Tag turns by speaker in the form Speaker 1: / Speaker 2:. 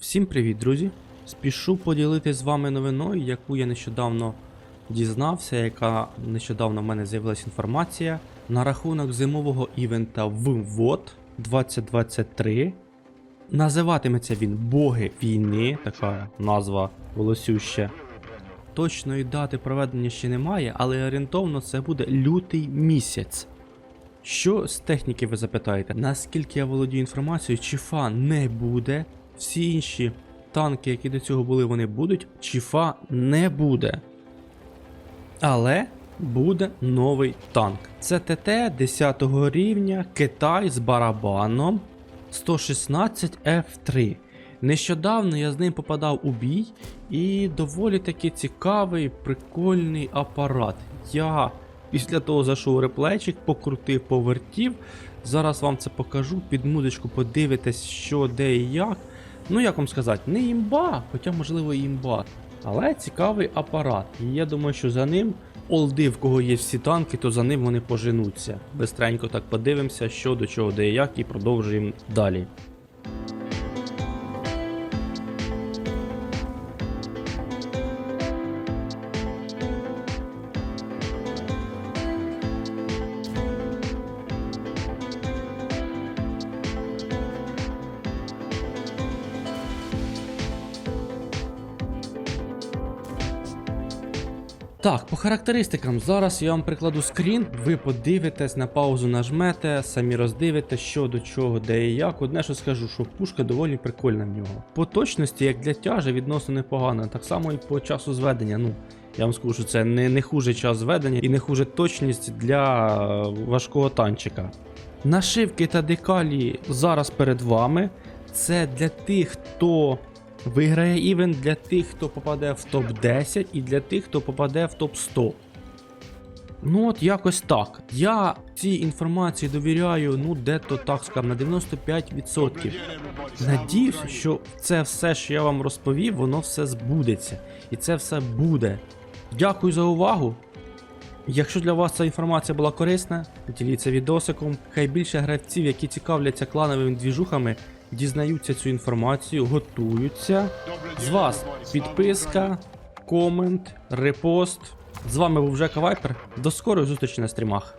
Speaker 1: Всім привіт, друзі! Спішу поділитися з вами новиною, яку я нещодавно дізнався, яка нещодавно в мене з'явилася інформація на рахунок зимового івента ВВОД 2023. Називатиметься він Боги війни, така назва голосюща. Точної дати проведення ще немає, але орієнтовно це буде лютий місяць. Що з техніки ви запитаєте? Наскільки я володію інформацією, чіфа не буде. Всі інші танки, які до цього були, вони будуть. Чіфа не буде. Але буде новий танк. Це ТТ 10 рівня, Китай з барабаном 116 F3. Нещодавно я з ним попадав у бій, і доволі таки цікавий, прикольний апарат. Я після того зайшов реплечик, покрутив, повертів. Зараз вам це покажу, під музичку подивитесь, що, де і як. Ну, як вам сказати, не імба, хоча, можливо, і імба. Але цікавий апарат. І я думаю, що за ним олди, в кого є всі танки, то за ним вони поженуться. Бистренько так подивимося, що до чого, де і як, і продовжуємо далі. Так, по характеристикам, зараз я вам прикладу скрін, ви подивитесь, на паузу нажмете, самі роздивитесь, що до чого, де і як. Одне, що скажу, що пушка доволі прикольна в нього. По точності, як для тяжа, відносно непогана. Так само і по часу зведення. Ну, я вам скажу, що це не, не хуже час зведення і не хуже точність для е, важкого танчика. Нашивки та декалі зараз перед вами. Це для тих, хто виграє івент, для тих, хто попаде в топ-10 і для тих, хто попаде в топ-100. Ну от якось так. Я цій інформації довіряю, ну де-то так скажем, на 95%. Надіюсь, що це все, що я вам розповів, воно все збудеться. І це все буде. Дякую за увагу. Якщо для вас ця інформація була корисна, діліться відосиком. Хай більше гравців, які цікавляться клановими двіжухами, дізнаються цю інформацію, готуються. З вас підписка, комент, репост. З вами був Жека Вайпер. До скорої зустрічі на стрімах.